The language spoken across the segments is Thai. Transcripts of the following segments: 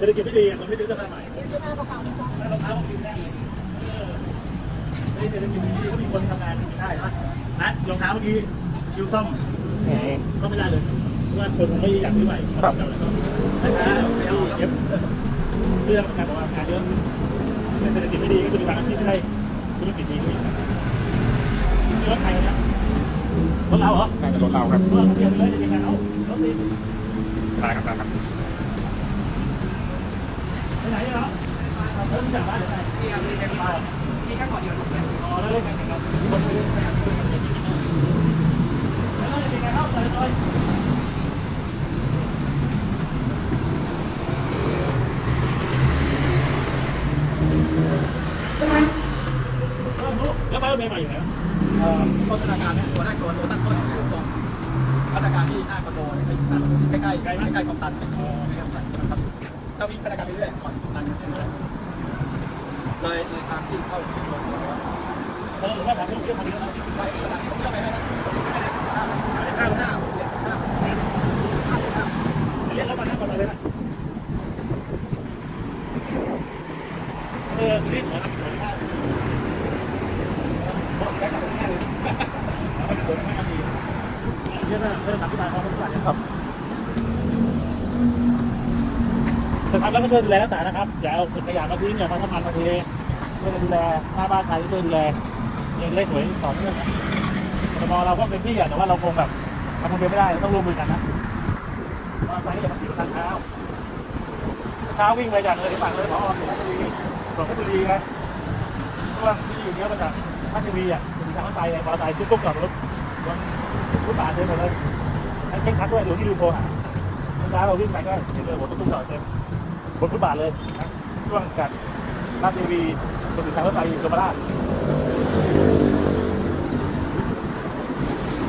เศรษฐกิจไม่ดีมันไม่ซื้อเสื้อผ้าใหม่เดี๋ยวจะเอากระเป๋าไปก่อนแล้วรองเท้าก็กินได้เลยเออเศรษฐกิจดีก็มีคนทำงานกินได้นะนะรองเท้าเมื่อกี้คิวซ่อมก็ไม่ได้เลยเพราะว่าคนไม่อยากซื้อใหม่ครับนะครับไม่เอาเก็บเรื่องการบอกว่างานเยอะเศรษฐกิจไม่ดีก็จะมีบางอาชีพที่ได้ธุรกิจดีขึ้นรถใครนะรถเราเหรอน่าจะรถเราครับรถเปลี่ยนเลยจะยังไงเอารถติดได้ครับได้ครับ ไหนเหรอเริ่มจากบ้านหรือไงที่ครับที่แค่ที่แค่ก่อนเดียวกไหมอ๋อแล้วเล่นกันครับคนไปเล่นกันแล้วจะยังไงเข้าเลยเลยแล้วไปรถเมย์ใหม่อยู่ไหนเอ่อต้นธนาคารเนี่ยตัวแรกตัวตัวตั้งต้นขอยู่ตรงธนาคารที่หน้าคอนโดใกล้ใกล้ใกล้ใกล้คองตันใกล้คองตันนะครับ เราวิ่งธนาคารไปเรื่อยก่อนคลองตันเลยเลยทางที่เข้าเออหรือว่าถามเรื่องเรื่องมาเยอะแล้วไปทางที่เข้าไปได้นะข้าวหน้าห้าเจ็ดห้าเรียนแล้วมาหน้าก่อนเลยนะเออรีบเหมือนเหมือนข้าว ได้กลับไปแค่เลย แล้วมันจะโดนไม่ดีเรียกว่าเริ่มทำที่บ้านเขาทุกวันนะครับจะทำแล้วก็ ช่วยดูแลรักษานะครับอย่าเอาขยะมาทิ้งอย่ามาทำมันมาเทช่วยดูแลหน้าบ้านใครช่วยดูแลเองเล่นหวยต่อเนื่องนะกทมเราก็เป็นที่อะแต่ว่าเราคงแบบทำคนเดียวไม่ได้ต้องร่วมมือกันนะว่าไปอย่ามาขี่ทางเท้าเช้าวิ่งไปจากเลยฝั่งเลยพอสุพรรณบุรีสุพรรณบุรีไงช่วงที่อยู่เนี้ยมาจากพัทวีอะมีทางรถไฟไงมอเตอร์ไซค์ทุกๆกับรถบนฟุตบาเต็มหมดเลยให้เช็คคัดด้วยดูที่ดูโพหาเช้าเราวิ่งไปก็เห็นเลยหมดทุกจอดเต็ม บนฟุตบาทเลยช่วงกัดหน้าทีวีจนถึงทางรถไฟยมราช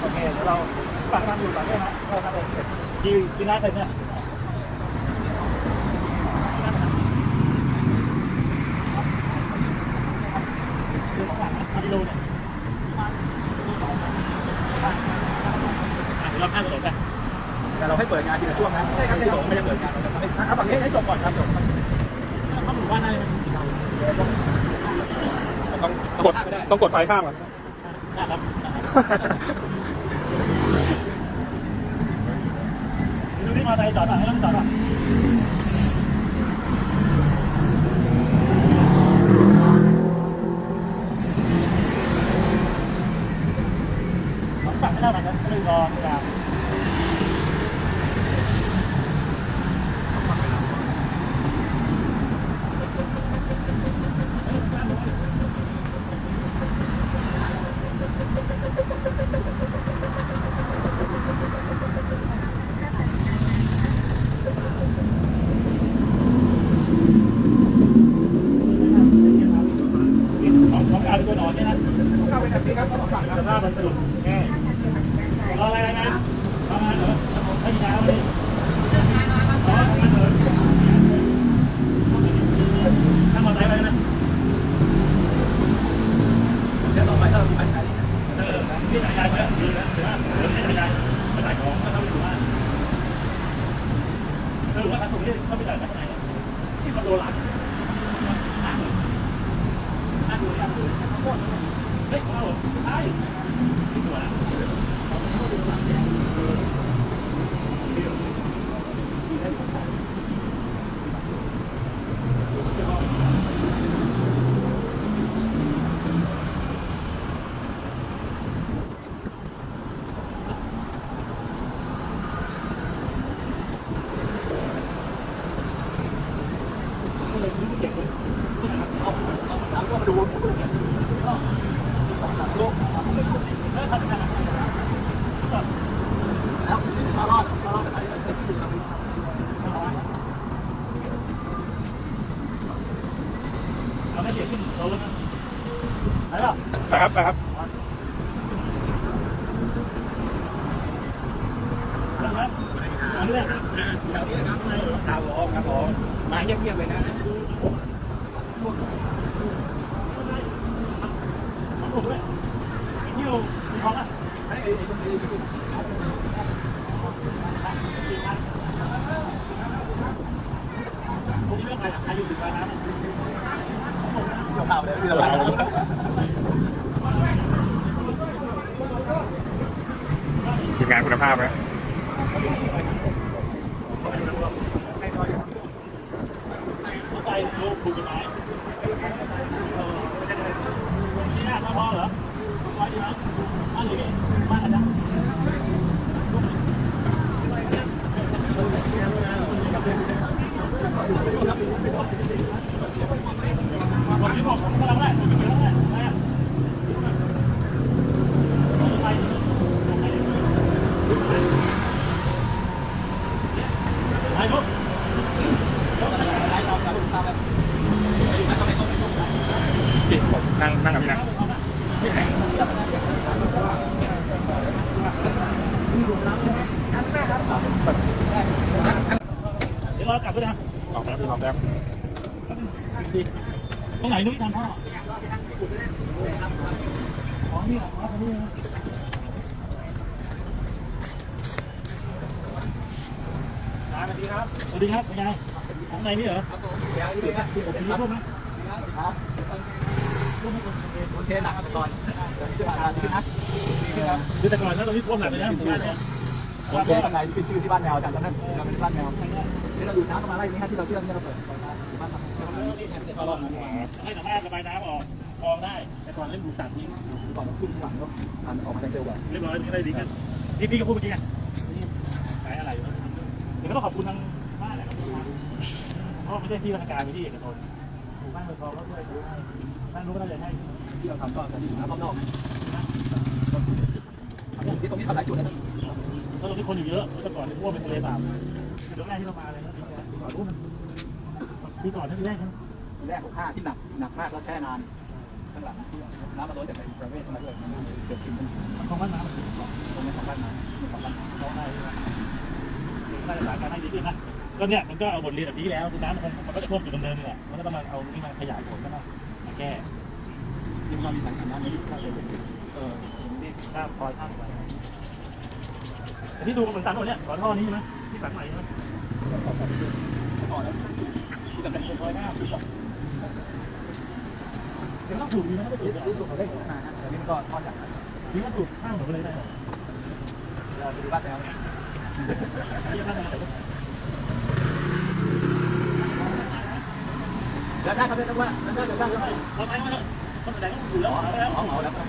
โอเคเดี๋ยวเราฝั่งน้ำอยู่ฝังนี้นะเราทำเองกี่กี่นัดเสร็จเนี่ย คือของหลังนะกิโลเนี่ยเดี๋ยวเราข้ามถนนไป แต่เราให้เปิดงานทีละช่วงนะใช่ครับที่ผมไม่ได้เปิดงานเราจะให้นะครับให้ให้จบก่อนครับจบ เข้าหมู่บ้านได้ไหม ต้องกด ต้องกดไฟข้ามก่อนได้ครับดูนี่มอเตอร์ไซค์จอดอะให้ต้องจอดอะฝั่งไม่ได้หรอกนะก็เลยรอจาก เราไม่เสียขึ้นเราแล้วนะ แล้ว ไปครับไปครับ นะครับอันนี้แหละ แถวนี้นะครับครับผมครับผมมาเงียบๆเลยนะ ของผมเลยที่เรามีของอะ ไอ้ไอ้ไอ้ตรงนี้ พวกนี้ไม่ใครอะใครอยู่ถึงปลายน้ำ เราเปล่าเลยที่เราเปล่าเลย ทีมงานคุณภาพไหมเข้าใจรู้ถูกกฎหมายนี่น่าพอเหรอพอดีมั้ยอันนี้มากนะผมที่บอกผมกำลังแรกผมกำลังแรกไปไปไปลูก พี่ผมนั่งนั่งกับพี่นะ เดี๋ยวเรากลับด้วยนะออกแล้วพี่พร้อมแล้วตรงไหนนุ้ยทำพ่อของนี่อ๋อของนี่นะสวัสดีครับ สวัสดีครับเป็นไงของไหนนี่เหรอเดี๋ยวนี่นะที่ผมมีมีรูรูปปไหมครับรูปไม่คน โอเคหนักก่อนเดี๋ยวนี้จะมาที่นะคือแต่ก่อนนะตรงนี้ท่วมหนักเลยนะหมู่บ้านเนี่ยโอเคข้างในเป็นชื่อที่บ้านแมวจำได้ไหมเราเป็นบ้านแมวที่เราดูน้ำเข้ามาไล่นี้ที่เราเชื่อมที่เราเปิดบ้านทำให้สามารถระบายน้ำออกคลองได้แต่ก่อนเล่นบุกตัดทิ้งก่อนขึ้นหลังก็อันออกมาทางเซลล์เรียบร้อยนี่ได้ดีกันนี่พี่ก็พูดเมื่อกี้ไงขายอะไรเดี๋ยวก็ต้องขอบคุณทางบ้านแหละเพราะไม่ใช่ที่ราชการไม่ที่เอกชนหมู่บ้านเมืองทองก็ด้วย บ้านรู้ก็น่าจะให้ที่เราทำก็สันนิษฐานรอบนอกนะที่ตรงนี้ทำหลายจุดนะเพราะตรงนี้คนอยู่เยอะแต่ก่อนนี่พวกเป็นทะเลสาบเดี๋ยวแรกที่เรามาเลยนะก่อนรู้มันที่ก่อนที่แรกนะทีแรกหกห้าที่หนักหนักมากแล้วแช่นานข้างหลังน้ำมาล้นจากในประเวศมาด้วยเกือบชิมตรงของบ้านน้ำนี้ของบ้านน้ำของบ้านน้ำเขาให้ได้สาการให้ดีขึ้นนะก็เนี่ยมันก็เอาบทเรียนแบบนี้แล้วคือน้ำคงมันก็จะท่วมจุดเดิมนี่แหละมันก็ต้องมาเอานี่มาขยายผลก็ต้ องมาแก้ที่มันมีสายสัญญาณนี้ก็เลยเออที่ข้ามคอยข้ามไปที่ดูเหมือนตันหมดเนี่ยขอท่อนี้ใช่ไหมที่ตัดใหม่ใช่ไหมก่อนที่สำเร็จเป็นร้อยห้าสิบเดี๋ยวต้องถูกดีนะไม่ถูกที่สุดเขาได้ขนาดนั้นแต่นี่มันก็ทอดจากดีต้องถูกข้างหมดเลยได้เราไปดูบ้านแล้วที่ข้าง ไหนแล้วได้เขาได้ต้องว่าแล้วได้จะได้ยังไงเราไปมาแล้วต้องแสดงต้องถูกแล้วออกแล้วเอาเอาแล้วข้าง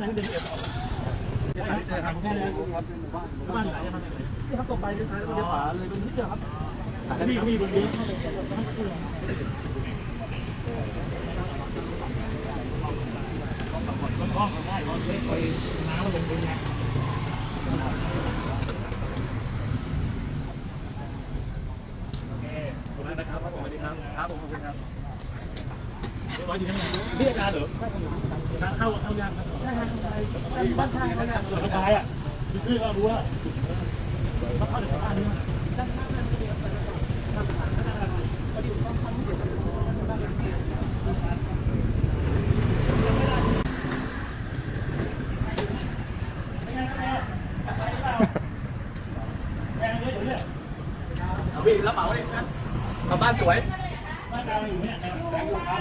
ในเดินเก็บออกเจอทางแค่เลยบ้านไหนบ้านไหนที่เขาตกไปเลยซ้ายแล้วก็เลี้ยวขวาเลยตรงนี้เดียวครับพี่เขามีตรงนี้ก็ได้เราเล็กไปน้ำลงไปไงโอเคขอบคุณนะครับสวัสดีครับครับผมขอบคุณครับเรียบร้อยดีนะนี่อาจารย์เหรอเข้าเข้ายากครับ บ้านท่าบ้านท่าส่วนระจายอะชื่อก็รู้ว่าเข้าถึงบ้านนี้แพงเลยอยู่เนี่ย วิ่งแล้วเหมาเลยนะกลับบ้านสวย บ้านกลางอยู่เนี่ยแพงอยู่ครับ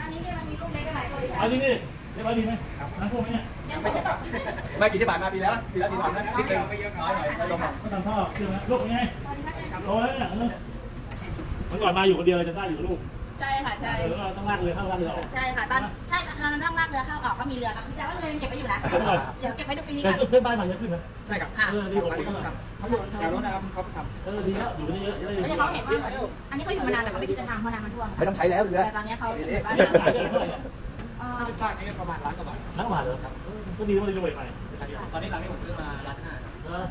อันนี้เนี่ยมันมีลูกเล็กกับหลายตัวอยู่ เอาจริงดิเรียบร้อยดีไหมน้ำท่วมไหมเนี่ย ยังไม่ได้ตก ไม่กี่ที่ผ่านมาปีแล้วปีแล้วปีก่อนนะนิดนึงน้อยหน่อยแล้วลงมาก็ทำท่อคือไหมลูกเป็นไงโตแล้วเนี่ยเมื่อก่อนมาอยู่คนเดียวเลยจะได้อยู่กับลูกใช่ค่ะใช่เออต้องลากเรือเข้าลากเรือออกใช่ค่ะตอนใช่ตอนนั้นต้องลากเรือเข้าออกก็มีเรือครับแต่ว่าเรือยังเก็บไว้อยู่นะเดี๋ยวเก็บไว้ดูปีนี้แต่ก่อนเพื่อนบ้านมาเยอะขึ้นนะใช่ครับค่ะเออดีผมก็เขาอยู่แถวนู้นนะครับเขาทเออดีแล้วอยู่ได้เยอะได้แล้วเยเขาอะเห็นว่าเหมือนอันนี้เขาอยู่มานานแต่เขาไม่คิดจะทำเพราะน้ำมันท่วมำไม่ต้องใช้แล้วเรือแต่ตอนนี้เขาอยู่บ้านขายได้เท่าไหร่เอ่อสร้างนี้ประมาณล้านกว่าบาทนักหวานเลยครับก็ดีว่าได้รวยไป ตอนนี้หลังนี้ผมซื้อมาล้านห้าเออ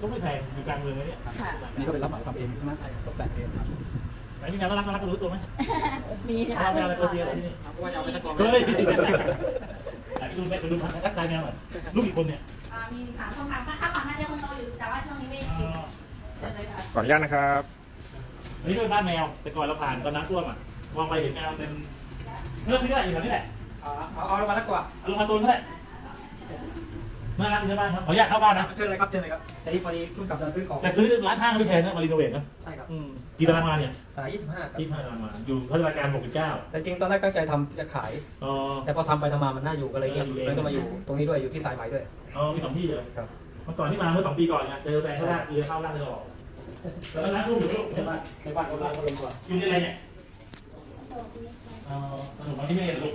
ก็ไม่แพงอยู่กลางเมืองเลยเนี่ยค่ะนี่ก็เป็นรับเหมาทำเองใช่ไหมตกแต่งเองครับกนมีงานน่ารักน่ารักรู้ตัวไหมมีค่ะเอาแมวอะไรตัวเดียวที่นี่ว่าจะเอาไปตะกอนเฮ้ยอันนี้ดูแม่ดูทักทายแมวหน่อยลูกอีกคนเนี่ยอ่ามีสามช่องทางถ้าข้าวก่อนหน้าจะคนโตอยู่แต่ว่าช่วงนี้ไม่ติดเชิญเลยค่ะขออนุญาตนะครับอันนี้เป็นบ้านแมวแต่ก่อนเราผ่านตอนน้ำท่วมอะมองไปเห็นแมวเต็มเรื่องที่ได้อยู่แถวนี้แหละเอาเอาเอามาละกว่าเอาลงมาตัวนี้แหละ น่ารักใช่ไหมครับขออนุญาตเข้าบ้านนะเชิญเลยครับเชิญเลยครับแต่ที่พอดีเพิ่งกลับจากซื้อของแต่ซื้อร้านห้างไม่แพงนะมารีโนเวทนะใช่ครับอืมกี่ตารางวาเนี่ยอ่า25ครับยี่ห้าตารางวาอยู่พัฒนาการ69แต่จริงตอนแรกตั้งใจทำจะขาย อ๋อ แต่พอทำไปทำมามันน่าอยู่ก็เลยเงียบเลยก็มาอยู่ตรงนี้ด้วยอยู่ที่สายไหมด้วย อ๋อมีสองที่เลยครับ เมื่อก่อนที่มาเมื่อสองปีก่อนไงเจอแปลงข้างล่างเรือเข้าล่างเรือออกแล้วร้านลูกอยู่ลูกในบ้านในบ้านคนร้านก็ลงก่อนอยู่ที่อะไรเนี่ยเอ๋อสนุกมาที่นี่ลูก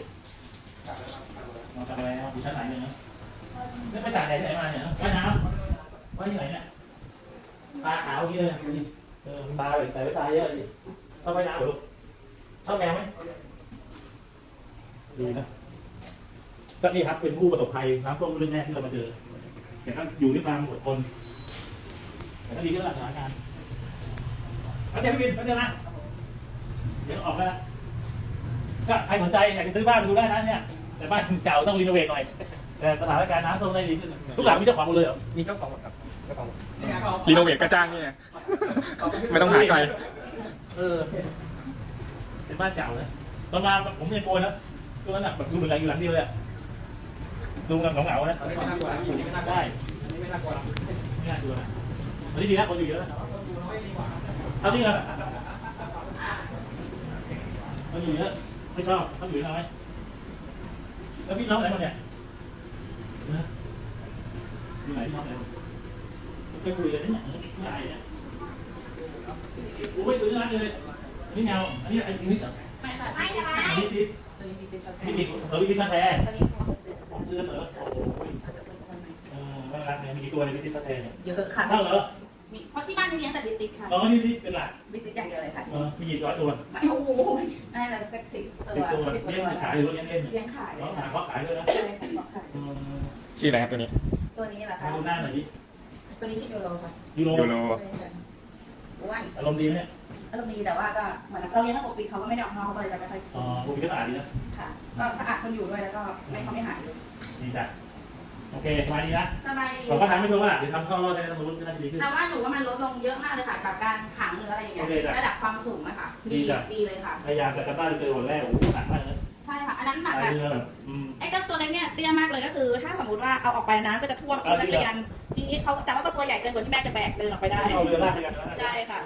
มาจากอะไรครับอยู่ชั้นไหนเนี่ยนะ ไม่ไปตากแดดที่ไหนมาเนี่ยว่ายน้ำว่ายที่ไหนเนี่ยตาขาวอย่างนี้เลยดูดิเออตาแบบแต่ไม่ตายเยอะดิชอบว่ายน้ำเหรอลูกชอบแมวไหมดีนะก็นี่ครับเป็นผู้ประสบภัยน้ำท่วมเรื่องแรกที่เรามาเจอแต่ก็อยู่ด้วยความอดทนแต่ก็ดีขึ้นแล้วสถานการเอาเดี๋ยวพี่บินเอาเดี๋ยวนะเดี๋ยวออกแล้วก็ใครสนใจอยากจะซื้อบ้านไปดูได้นะเนี่ยแต่บ้านเก่าต้องรีโนเวทหน่อย แต่สถานการณ์น้ำท่วมได้ดีขึ้นทุกหลังมีเจ้าของหมดเลยเหรอมีเจ้าของหมดครับเจ้าของหมดรีโนเวทก็จ้างนี่ไงไม่ต้องหาไกลเออเป็นบ้านเก่านะตอนมาผมยังกลัวนะตอนนั้นน่ะแบบดูเหมือนอะไรอยู่หลังเดียวเลยอะดูกันเหงาๆนะอันนี้ไม่น่ากลัวอยู่นี่ไม่น่ากลัวได้อันนี้ไม่น่ากลัวไม่น่ากลัวนะวันนี้ดีนะคนอยู่เยอะนะเอาจริงเหรอคนอยู่เยอะไม่ชอบเขาอยู่น้อยแล้วพี่น้องไหนมาเนี่ย นะอยู่ไหนพี่น้องไหนไปคุยกันนี่นี่ยไม่ได้เนี่ยโอ้ยตื่นร้านเลยนี่เงาอันนี้ไอ้นี่สัไม่ค่ะไม่ค่ะอันนี้นี่ตัวนี้มีติดช็อตนี่ติเออวิธีชาแท้ตัวนี้ผมเลื่อนเหรอโอ้ยอาจจะเป็นคนใหม่เออไม่รักเนี่ยมีกี่ตัวในวิธีชาแท้เนี่ยเยอะค่ะเท่าเหรอ มีเพราะที่บ้านมีเลี้ยงแต่ติดๆค่ะอ๋อนี่นี่เป็นหลักติดๆอย่างเดียวเลยค่ะเออมีกี่ร้อยตัวไม่โอ้โหน่าจะสักสิบตัวสิบตัวสิบกว่าเลี้ยงตัวขายหรือว่าเลี้ยงเล่นเนี่ยเลี้ยงขายเขาขายเขาขายด้วยนะใช่ค่ะขายอืมชื่ออะไรครับตัวนี้ ตัวนี้เหรอให้คะดูหน้าหน่อยดิตัวนี้ชื่อยูโรค่ะยูโรยูโรใช่ค่ะอ้วนอารมณ์ดีไหมเนี่ยอารมณ์ดีแต่ว่าก็เหมือนเราเลี้ยงตั้งหกปีเขาก็ไม่ได้ออกนอกเขาก็เลยจะไม่ค่อยอ๋อพวกนี้ก็สะอาดดีนะค่ะก็สะอาดคนอยู่ด้วยแล้วก็ไม่เขาไม่หายดีจ้ะ โอเคสบายดีนะสบายดีผมก็ทำไม่ถูกว่าเดี๋ยวทำเข้ารอดได้ต้องรู้ก็น่าจะดีขึ้น แต่ว่าหนูว่ามันลดลงเยอะมากเลยค่ะกับการขังหรืออะไรอย่างเงี้ยโอเคจ้ะระดับความสูงนะคะดีดีจ้ะ ดีเลยค่ะ พยายามจะกระต้านเจอวันแรกโอ้โหหนักมากเลยใช่ค่ะ อันนั้นหนักตายแบบเรือแบบอืม ไอ้เจ้าตัวเล็กเนี่ยเตี้ยมากเลยก็คือ ถ้าสมมติว่าเอาออกไปน้ำก็จะท่วมเอาชุดจรินักงเหรอเรียนทีนี้เขาแต่ว่าก็ตัวใหญ่เกินกว่าที่แม่จะแบกเดินออกไปได้ เอาเรือลากไปกันนะใช่ค่ะ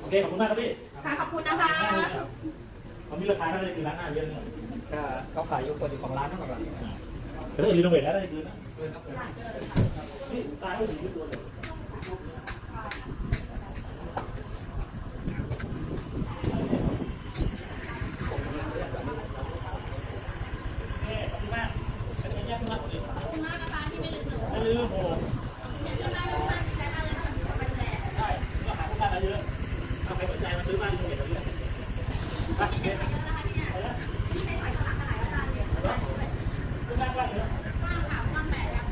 โอเคขอบคุณมากครับพี่ค่ะขอบคุณนะคะ เขามีราคาเท่าไหร่คือร้านหน้าเยอะหน่อยก็เขาขายอยู่ตัวอยู่สองล้านเท่ากับหลัง แต่ถ้ารีโนเวทแล้วได้คืนนะตายไม่ถึงตัวเลยเอ๊ะขอบคุณมากเป็นไงเนี่ยคุณมากเลย ขอบคุณมากนะคะที่ไม่ลืมหนู ไม่ลืมโอ้โห เห็นเรื่องราวมากดีใจมากเลยค่ะที่มาดูแล ใช่ก็หาผู้การมาเยอะเอาใครสนใจมาซื้อบ้านรีโนเวทเราเยอะไปเดี๋ยว เยอะนะคะที่เนี่ยที่ไม่ขายสลักขายอาจารย์เนี่ย ซื้อบ้านบ้านเยอะ ว่างค่ะว่างแบบ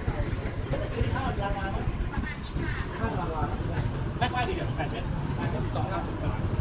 ซื้อข้าวยางมาไหม ประมาณนี้ค่ะ แม่ก ว่าดีเดี๋ยวแผ่นเมตรสองครับเ